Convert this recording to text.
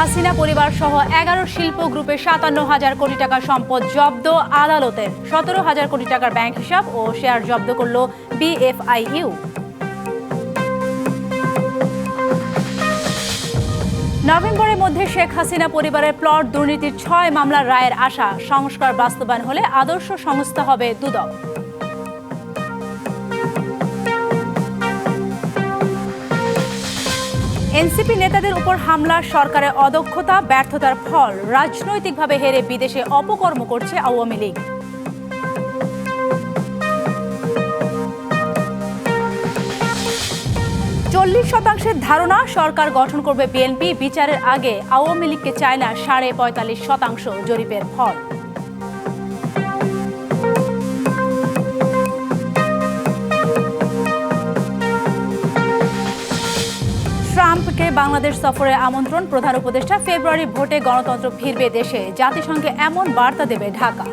হাসিনা পরিবার সহ এগারো শিল্প গ্রুপের সাতান্ন হাজার কোটি টাকার সম্পদ জব্দ আদালতের সতেরো হাজার কোটি টাকার ব্যাংক হিসাব ও শেয়ার জব্দ করল বিএফআইইউ। নভেম্বরের মধ্যে শেখ হাসিনা পরিবারের প্লট দুর্নীতির ছয় মামলার রায়ের আশা, সংস্কার বাস্তবায়ন হলে আদর্শ সংস্থা হবে দুদক। এনসিপি নেতাদের উপর হামলা সরকারের অদক্ষতা, ব্যর্থতার ফল রাজনৈতিকভাবে হেরে বিদেশে অপকর্ম করছে আওয়ামী লীগ। চল্লিশ শতাংশের ধারণা সরকার গঠন করবে বিএনপি, বিচারের আগে আওয়ামী লীগকে চায় না সাড়ে পঁয়তাল্লিশ শতাংশ জরিপের ফল। ট্রাম্পকে বাংলাদেশ সফরে আমন্ত্রণ প্রধান উপদেষ্টা ফেব্রুয়ারি ভোটে গণতন্ত্র ফিরবে দেশে। জাতিসংঘে এমন বার্তা দেবে ঢাকা।